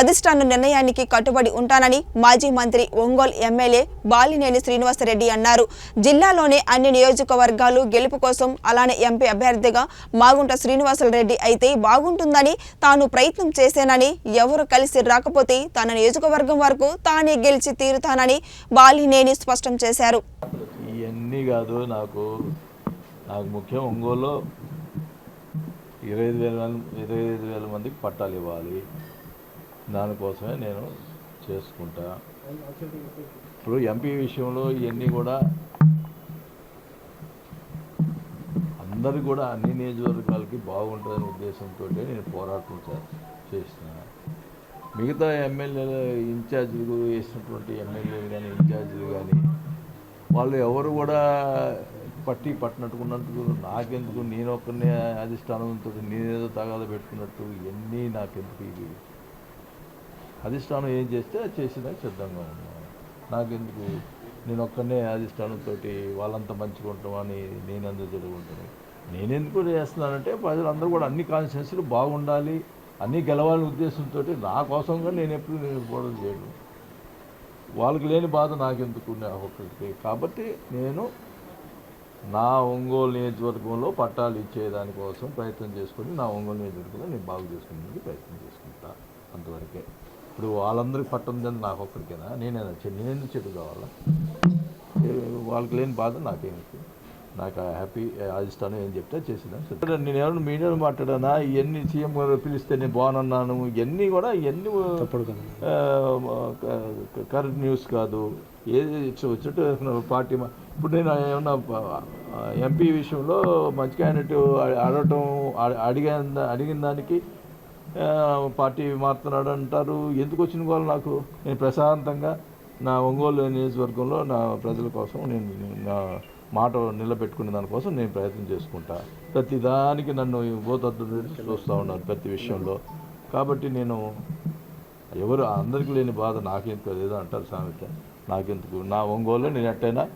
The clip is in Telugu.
అధిష్టాన నిర్ణయానికి కట్టుబడి ఉంటానని మాజీ మంత్రి ఒంగోలు ఎమ్మెల్యే బాలినేని శ్రీనివాసరెడ్డి అన్నారు. జిల్లాలోనే అన్ని నియోజకవర్గాలు గెలుపు కోసం అలానే ఎంపీ అభ్యర్థిగా మాగుంట శ్రీనివాసరెడ్డి అయితే బాగుంటుందని తాను ప్రయత్నం చేశానని ఎవరు కలిసి రాకపోతే తన నియోజకవర్గం వరకు తానే గెలిచి తీరుతానని బాలినేని స్పష్టం చేశారు. ఇవన్నీ కాదు నాకు నాకు ముఖ్యం ఒంగోలులో ఇరవై ఐదు వేల మంది ఇరవై ఐదు వేల మందికి పట్టాలు ఇవ్వాలి. దానికోసమే నేను చేసుకుంటా. ఇప్పుడు ఎంపీ విషయంలో ఇవన్నీ కూడా అందరు కూడా అన్ని నియోజకవర్గాలకి బాగుంటుందనే ఉద్దేశంతో నేను పోరాటం చే- చేసిన మిగతా ఎమ్మెల్యేలు ఇన్ఛార్జీలు వేసినటువంటి ఎమ్మెల్యేలు కానీ ఇన్ఛార్జీలు కానీ వాళ్ళు ఎవరు కూడా పట్టి పట్టినట్టుకున్నట్టు నాకెందుకు? నేను ఒక్కనే అధిష్టానంతో నేనేదో తగాద పెట్టుకున్నట్టు ఇవన్నీ నాకెందుకు ఇవి? అధిష్టానం ఏం చేస్తే అది చేసినా సిద్ధంగా ఉన్నాను నాకెందుకు? నేను ఒక్కనే అధిష్టానంతో వాళ్ళంతా మంచిగా ఉంటామని నేను అందరూ జరుగుంటాను నేనెందుకు చేస్తున్నానంటే ప్రజలందరూ కూడా అన్ని కాన్స్టిట్యున్సీలు బాగుండాలి అన్నీ గెలవాలని ఉద్దేశంతో నా కోసం కూడా నేను ఎప్పుడు నేను పోవడం చేయను వాళ్ళకి లేని బాధ నాకెందుకు? నా ఒక్కరికి కాబట్టి నేను నా ఒంగోలు నియోజకవర్గంలో పట్టాలు ఇచ్చేదానికోసం ప్రయత్నం చేసుకొని నా ఒంగోలు నియోజకవర్గంలో నేను బాగు చేసుకునేందుకు ప్రయత్నం చేసుకుంటా అంతవరకే. ఇప్పుడు వాళ్ళందరికీ పట్టం చెంది నాకు ఒక్కడికేనా? నేనేనా చె- నేనెందుకు చెడు కావాలా? వాళ్ళకి లేని బాధ నాకేంటి నాకు హ్యాపీ అధిష్టానం ఏం చెప్తే చేసిందా నేను ఏమన్నా మీడియాలో మాట్లాడానా? ఇవన్నీ సీఎం గారు పిలిస్తే నేను బాగున్నాను. ఇవన్నీ కూడా ఇవన్నీ కరెంట్ న్యూస్ కాదు. ఏది వచ్చినట్టు పార్టీ ఇప్పుడు నేను ఏమన్నా ఎంపీ విషయంలో మంచి క్యాండిడేట్ అడగటం అడిగిన అడిగిన దానికి పార్టీ మారుతున్నాడు అంటారు. ఎందుకు వచ్చిన వాళ్ళు నాకు? నేను ప్రశాంతంగా నా ఒంగోలు నియోజకవర్గంలో నా ప్రజల కోసం నేను నా మాట నిలబెట్టుకునే దానికోసం నేను ప్రయత్నం చేసుకుంటా. ప్రతి దానికి నన్ను గోతద్దు చూస్తూ ఉన్నారు ప్రతి విషయంలో. కాబట్టి నేను ఎవరు అందరికీ లేని బాధ నాకెందుకు ఏదో అంటారు సామెత. నాకెందుకు? నా ఒంగోలు నేను ఎట్టయినా